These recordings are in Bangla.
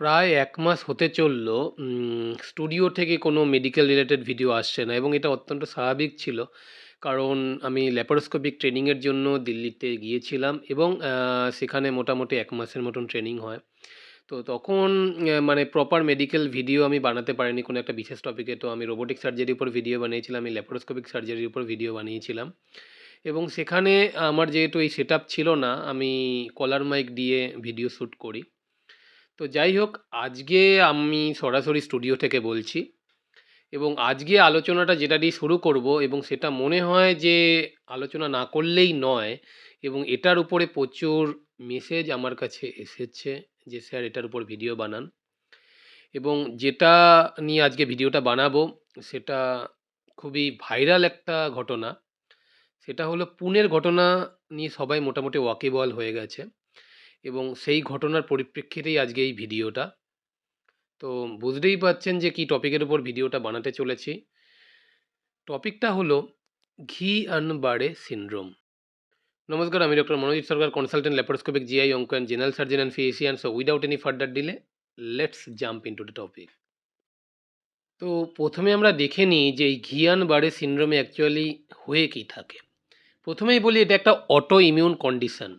প্রায় এক মাস হতে চলল স্টুডিও থেকে কোনো মেডিকেল রিলেটেড ভিডিও আসছে না এবং এটা অত্যন্ত স্বাভাবিক ছিল। কারণ আমি ল্যাপারোস্কোপিক ট্রেনিংয়ের জন্য দিল্লিতে গিয়েছিলাম এবং সেখানে মোটামুটি এক মাসের মতন ট্রেনিং হয়। তো তখন মানে প্রপার মেডিকেল ভিডিও আমি বানাতে পারিনি কোনো একটা বিশেষ টপিকে। তো আমি রোবোটিক সার্জারির উপর ভিডিও বানিয়েছিলাম, আমি ল্যাপারোস্কোপিক সার্জারির উপর ভিডিও বানিয়েছিলাম। এবং সেখানে আমার যেহেতু এই সেটআপ ছিল না, আমি কলার মাইক দিয়ে ভিডিও শ্যুট করি। তো যাই হোক, আজকে আমি সরাসরি স্টুডিও থেকে বলছি এবং আজকে আলোচনাটা যেটা দিয়ে শুরু করব এবং সেটা মনে হয় যে আলোচনা না করলেই নয় এবং এটার উপরে প্রচুর মেসেজ আমার কাছে এসেছে যে, স্যার, এটার উপর ভিডিও বানান। এবং যেটা নিয়ে আজকে ভিডিওটা বানাবো, সেটা খুবই ভাইরাল একটা ঘটনা। সেটা হলো পুনের ঘটনা নিয়ে সবাই মোটামুটি ওয়াকিবহাল হয়ে গেছে। এবং সেই ঘটনার পরিপ্রেক্ষিতেই আজকে এই ভিডিওটা। তো বুঝতেই পারছেন যে কী টপিকের উপর ভিডিওটা বানাতে চলেছি। টপিকটা হলো ঘি আনবাড়ে সিনড্রোম নমস্কার, আমি doctor Monojit Sarkar consultant laparoscopic GI onco and general surgeon and physician so without any further delay let's jump in to the topic তো প্রথমে আমরা দেখে নিই যে এই ঘিয়ান বাড়ে সিনড্রোমে অ্যাকচুয়ালি হয়ে কী থাকে। প্রথমেই বলি এটা একটা autoimmune condition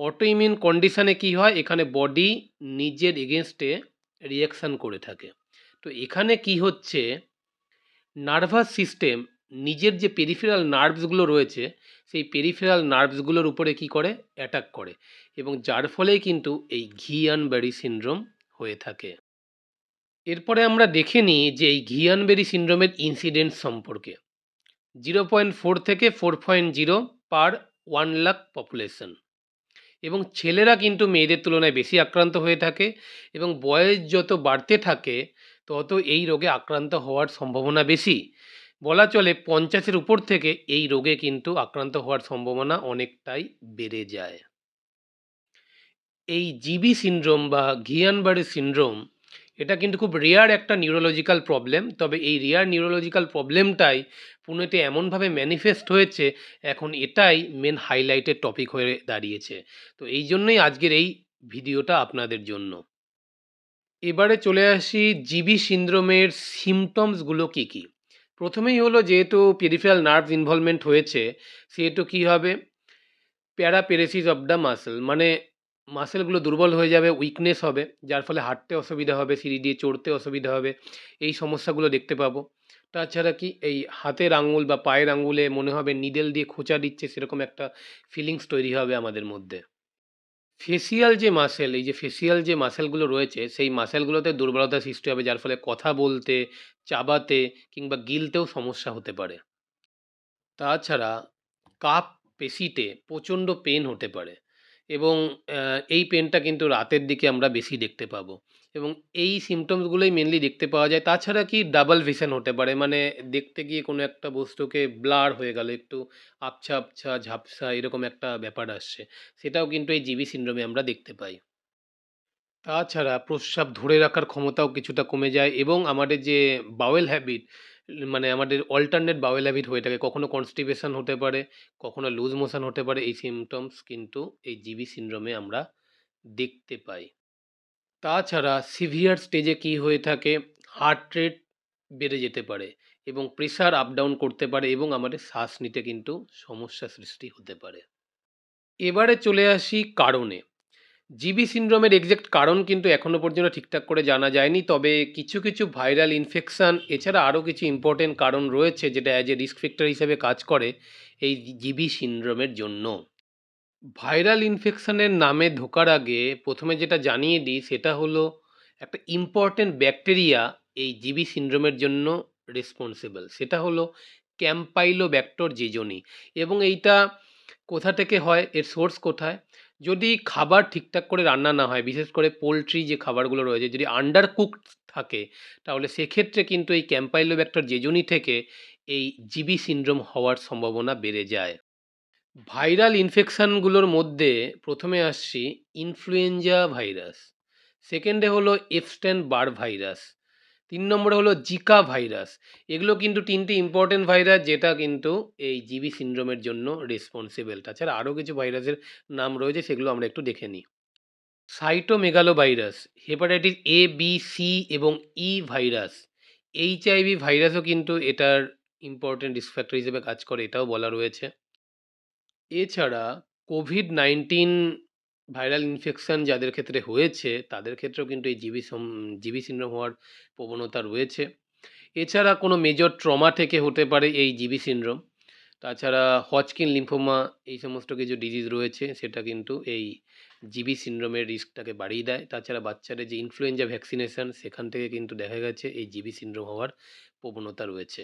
autoimmune কন্ডিশানে কী হয়? এখানে বডি নিজের এগেনস্টে রিয়াকশান করে থাকে। তো এখানে কি হচ্ছে? নার্ভাস সিস্টেম নিজের যে পেরিফেরাল নার্ভসগুলো রয়েছে, সেই পেরিফেরাল নার্ভসগুলোর উপরে কি করে? অ্যাটাক করে। এবং যার ফলেই কিন্তু এই ঘিয়ানবেরি সিনড্রোম হয়ে থাকে। এরপরে আমরা দেখে নিই যে এই ঘিয়ানবেরি সিনড্রোমের ইনসিডেন্ট সম্পর্কে। জিরো পয়েন্ট ফোর থেকে four point zero per one lakh population এবং ছেলেরা কিন্তু মেয়েদের তুলনায় বেশি আক্রান্ত হয়ে থাকে এবং বয়স যত বাড়তে থাকে, তত এই রোগে আক্রান্ত হওয়ার সম্ভাবনা বেশি। বলা চলে পঞ্চাশের উপর থেকে এই রোগে কিন্তু আক্রান্ত হওয়ার সম্ভাবনা অনেকটাই বেড়ে যায়। এই জিবি সিনড্রোম বা ঘিয়ানবাড়ি সিনড্রোম এটা কিন্তু খুব রেয়ার একটা নিউরোলজিক্যাল প্রবলেম তবে এই রেয়ার নিউরোলজিক্যাল প্রবলেমটাই পুনেতে এমনভাবে ম্যানিফেস্ট হয়েছে, এখন এটাই মেন হাইলাইটের টপিক হয়ে দাঁড়িয়েছে। তো এই জন্যই আজকের এই ভিডিওটা আপনাদের জন্য। এবারে চলে আসি জিবি সিন্ড্রোমের সিমটমসগুলো কী কী? প্রথমেই হলো যেহেতু পেরিফেরাল নার্ভ ইনভলভমেন্ট হয়েছে, সেহেতু কী হবে? প্যারাপেরেসিস অফ দ্য মাসেল মানে মাসেলগুলো দুর্বল হয়ে যাবে উইকনেস হবে, যার ফলে হাঁটতে অসুবিধা হবে, সিঁড়ি দিয়ে চড়তে অসুবিধা হবে, এই সমস্যাগুলো দেখতে পাবো। তাছাড়া কি এই হাতের আঙুল বা পায়ের আঙুলে মনে হবে নিডেল দিয়ে খোঁচা দিচ্ছে, সেরকম একটা ফিলিংস তৈরি হবে আমাদের মধ্যে। ফেসিয়াল যে মাসেল এই যে ফেসিয়াল যে মাসেলগুলো রয়েছে, সেই মাসেলগুলোতে দুর্বলতা সৃষ্টি হবে, যার ফলে কথা বলতে, চাবাতে কিংবা গিলতেও সমস্যা হতে পারে। তাছাড়া কাপ পেশিতে প্রচণ্ড পেন হতে পারে। এবং এই পেনটা কিন্তু রাতের দিকে আমরা বেশি দেখতে পাবো। এবং এই সিমটমসগুলোই মেনলি দেখতে পাওয়া যায়। তাছাড়া কি ডাবল ভিশন হতে পারে মানে দেখতে গিয়ে কোনো একটা বস্তুকে ব্লার হয়ে গেল, একটু আবছা আবছা, ঝাপসা এরকম একটা ব্যাপার আসছে। সেটাও কিন্তু এই জিবি সিন্ড্রোমে আমরা দেখতে পাই। তাছাড়া প্রস্রাব ধরে রাখার ক্ষমতাও কিছুটা কমে যায় এবং আমাদের যে বাওয়েল হ্যাবিট মানে আমাদের অল্টারনেট বাওয়েল হয়ে থাকে। কখনো কনস্টিপেশন হতে পারে, কখনো লুজ মোশন হতে পারে, এই সিমটমস কিন্তু এই জিবি সিন্ড্রোমে আমরা দেখতে পাই। তাছাড়া সিভিয়ার স্টেজে কী হয়ে থাকে? হার্ট রেট বেড়ে যেতে পারে এবং প্রেশার আপ ডাউন করতে পারে এবং আমাদের শ্বাস নিতে কিন্তু সমস্যা সৃষ্টি হতে পারে। এবারে চলে আসি কারণে। জিবি সিন্ড্রোমের এক্সাক্ট কারণ কিন্তু এখনও পর্যন্ত ঠিকঠাক করে জানা যায়নি, তবে কিছু কিছু ভাইরাল ইনফেকশান এছাড়া আরও কিছু ইম্পর্টেন্ট কারণ রয়েছে যেটা অ্যাজ এ রিস্ক ফ্যাক্টর হিসেবে কাজ করে এই জিবি সিন্ড্রোমের জন্য। ভাইরাল ইনফেকশানের নামে ঢোকার আগে প্রথমে যেটা জানিয়ে দিই সেটা হলো একটা ইম্পর্টেন্ট ব্যাকটেরিয়া এই জিবি সিন্ড্রোমের জন্য রেসপন্সিবল সেটা হলো ক্যাম্পাইলো ব্যাক্টর জেজনি এবং এইটা কোথা থেকে হয়? এর সোর্স কোথায়? যদি খাবার ঠিকঠাক করে রান্না না হয়, বিশেষ করে পোলট্রি যে খাবারগুলো রয়েছে, যদি আন্ডার কুকড থাকে, তাহলে সেক্ষেত্রে কিন্তু এই ক্যাম্পাইলোব্যাক্টর জেজুনি থেকে এই জিবি সিন্ড্রোম হওয়ার সম্ভাবনা বেড়ে যায়। ভাইরাল ইনফেকশানগুলোর মধ্যে প্রথমে আসছি ইনফ্লুয়েঞ্জা ভাইরাস সেকেন্ডে হলো এফস্টেন বার ভাইরাস তিন নম্বরে হলো জিকা ভাইরাস। এগুলো কিন্তু তিনটি ইম্পর্টেন্ট ভাইরাস যেটা কিন্তু এই জিবি সিন্ড্রোমের জন্য রেসপন্সিবল তাছাড়া আরও কিছু ভাইরাসের নাম রয়েছে সেগুলো আমরা একটু দেখে নিই। Cytomegalovirus, hepatitis A, B, C এবং ই ভাইরাস, এইচআইভি ভাইরাসও কিন্তু এটার ইম্পর্টেন্ট রিস্ক ফ্যাক্টর হিসেবে কাজ করে এটাও বলা রয়েছে। এছাড়া কোভিড-19 ভাইরাল ইনফেকশন যাদের ক্ষেত্রে হয়েছে, তাদের ক্ষেত্রেও কিন্তু এই জিবি জিবি সিনড্রোম হওয়ার প্রবণতা রয়েছে। এছাড়া কোনো মেজর ট্রমা থেকে হতে পারে এই জিবি সিনড্রোম। তাছাড়া হজকিন লিম্ফোমা এই সমস্ত কিছু ডিজিজ রয়েছে, সেটা কিন্তু এই জিবি সিনড্রোমের রিস্কটাকে বাড়িয়ে দেয়। তাছাড়া বাচ্চাদের যে ইনফ্লুয়েঞ্জা ভ্যাকসিনেশন সেখান থেকে কিন্তু দেখা গেছে এই জিবি সিনড্রোম হওয়ার প্রবণতা রয়েছে।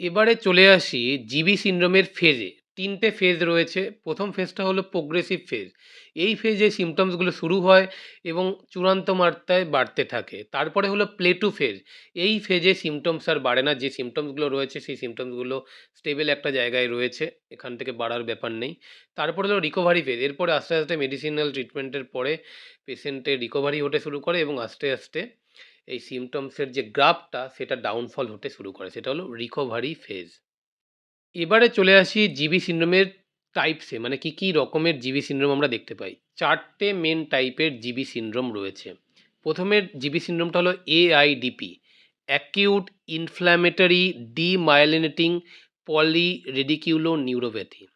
এবারে চলে আসি জিবি সিনড্রোমের ফেজে। ৩ টে ফেজ রয়েছে। প্রথম ফেজটা হলো প্রোগ্রেসিভ ফেজ। এই ফেজে সিম্পটমসগুলো শুরু হয় এবং চূড়ান্ত মাত্রায় বাড়তে থাকে। তারপরে হলো প্লেটু ফেজ। এই ফেজে সিমটমস আর বাড়ে না। যে সিমটমসগুলো রয়েছে সেই সিমটমসগুলো স্টেবল একটা জায়গায় রয়েছে। এখান থেকে বাড়ার ব্যাপার নেই। তারপরে হলো রিকভারি ফেজ। এরপরে আস্তে, আস্তে মেডিসিনাল ট্রিটমেন্টের পরে পেশেন্টের রিকভারি হতে শুরু করে এবং আস্তে, আস্তে এই সিমটমসের যে গ্রাফটা সেটা ডাউনফল হতে শুরু করে। সেটা হলো রিকভারি ফেজ। এবারে চলে আসি জিবি সিনড্রোমের টাইপসে মানে কী, কী রকমের জিবি সিনড্রোম আমরা দেখতে পাই। চারটে মেন টাইপের জিবি সিনড্রোম রয়েছে। প্রথমের জিবি সিনড্রোমটা হলো AIDP acute inflammatory demyelinating polyradiculoneuropathy.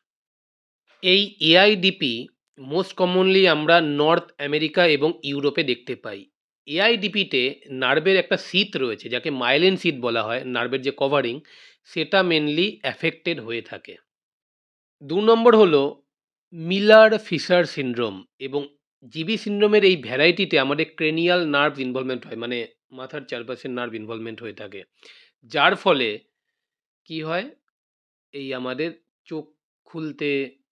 এই এআইডিপি মোস্ট কমনলি আমরা নর্থ আমেরিকা এবং ইউরোপে দেখতে পাই। এআইডিপিতে নার্ভের একটা শীথ রয়েছে যাকে মাইলেন শীথ বলা হয়, নার্ভের যে কভারিং সেটা মেনলি অ্যাফেক্টেড হয়ে থাকে। দু নম্বর হলো মিলার ফিশার সিন্ড্রোম এবং জিবি সিনড্রোমের এই ভ্যারাইটিতে আমাদের ক্রেনিয়াল নার্ভ ইনভলভমেন্ট হয় মানে মাথার চারপাশের নার্ভ ইনভলভমেন্ট হয়ে থাকে। যার ফলে কি হয়? এই আমাদের চোখ খুলতে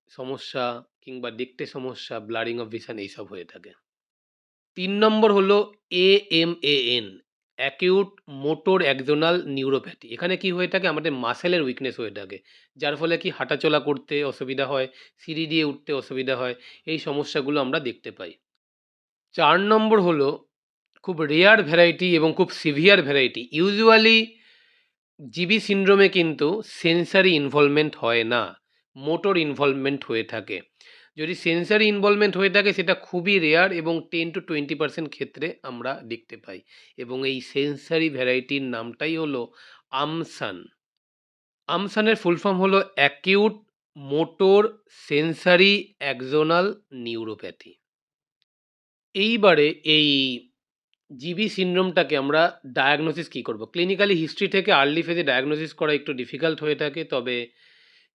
সমস্যা কিংবা দেখতে সমস্যা, ব্লারিং অফ ভিশন এইসব হয়ে থাকে। ৩ নম্বর হলো A M A N acute motor axonal neuropathy. এখানে কি হয়ে থাকে? আমাদের মাসেলের উইকনেস হয়ে থাকে। যার ফলে কি হাঁটাচলা করতে অসুবিধা হয়, সিঁড়ি দিয়ে উঠতে অসুবিধা হয়। এই সমস্যাগুলো আমরা দেখতে পাই। চার নম্বর হলো খুব রেয়ার ভ্যারাইটি এবং খুব সিভিয়ার ভ্যারাইটি। ইউজুয়ালি জিবি সিনড্রোমে কিন্তু সেন্সারি ইনভলভমেন্ট হয় না। মোটর ইনভলভমেন্ট হয়ে থাকে। যদি সেন্সারি ইনভলভমেন্ট হয়ে থাকে, সেটা খুবই রেয়ার এবং 10-20% ক্ষেত্রে আমরা দেখতে পাই এবং এই সেন্সারি ভ্যারাইটির নামটাই হলো আমসান। আমসানের ফুল ফর্ম হলো acute motor sensory axonal neuropathy. এইবারে এই জিবি সিনড্রোমটাকে আমরা ডায়াগনোসিস কী করব? ক্লিনিক্যালি হিস্ট্রি থেকে আর্লি ফেজে ডায়াগনোসিস করা একটু ডিফিকাল্ট হয়ে থাকে। তবে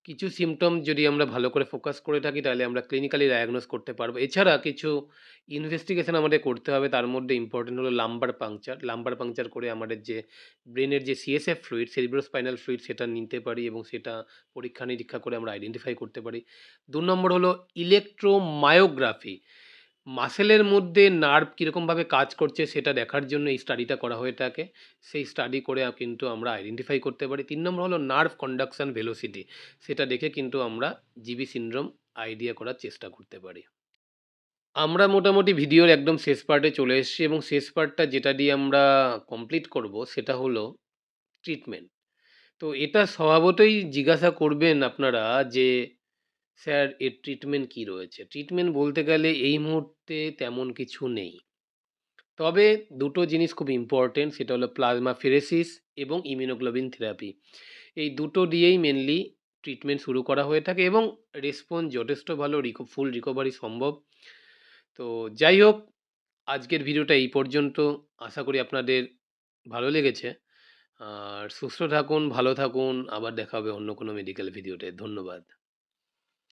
কিছু সিমটম যদি আমরা ভালো করে ফোকাস করে থাকি, তাহলে আমরা ক্লিনিক্যালি ডায়াগনোস করতে পারব। এছাড়া কিছু ইনভেস্টিগেশন আমাদের করতে হবে, তার মধ্যে ইম্পর্টেন্ট হলো লাম্বার পাংচার। লাম্বার পাংচার করে আমাদের যে ব্রেনের যে সিএসএফ ফ্লুইড সেরিব্রোস্পাইনাল ফ্লুইড সেটা নিতে পারি এবং সেটা পরীক্ষা-নিরীক্ষা করে আমরা আইডেন্টিফাই করতে পারি। দু নম্বর হলো ইলেক্ট্রোমায়োগ্রাফি। মাসেলের মধ্যে নার্ভ কীরকমভাবে কাজ করছে সেটা দেখার জন্য এই স্টাডিটা করা হয়ে থাকে। সেই স্টাডি করে কিন্তু আমরা আইডেন্টিফাই করতে পারি। তিন নম্বর হলো নার্ভ কন্ডাকশান ভেলোসিটি। সেটা দেখে কিন্তু আমরা জিবি সিনড্রোম আইডিয়া করার চেষ্টা করতে পারি। আমরা মোটামুটি ভিডিওর একদম শেষ পার্টে চলে এসেছি এবং শেষ পার্টটা যেটা দিয়ে আমরা কমপ্লিট করব সেটা হলো ট্রিটমেন্ট। তো এটা স্বভাবতই জিজ্ঞাসা করবেন আপনারা যে, "স্যার এর ট্রিটমেন্ট কী রয়েছে?" ট্রিটমেন্ট বলতে গেলে এই মুহূর্তে তেমন কিছু নেই। তবে দুটো জিনিস খুব ইম্পর্টেন্ট সেটা হলো প্লাজমাফেরেসিস এবং ইমিউনোগ্লোবিন থেরাপি। এই দুটো দিয়েই মেনলি ট্রিটমেন্ট শুরু করা হয়ে থাকে এবং রেসপন্স যথেষ্ট ভালো রিকো ফুল রিকভারি সম্ভব। তো যাই হোক আজকের ভিডিওটা এই পর্যন্ত। আশা করি আপনাদের ভালো লেগেছে। আর সুস্থ থাকুন, ভালো থাকুন। আবার দেখা হবে অন্য কোনো মেডিকেল ভিডিওতে। ধন্যবাদ।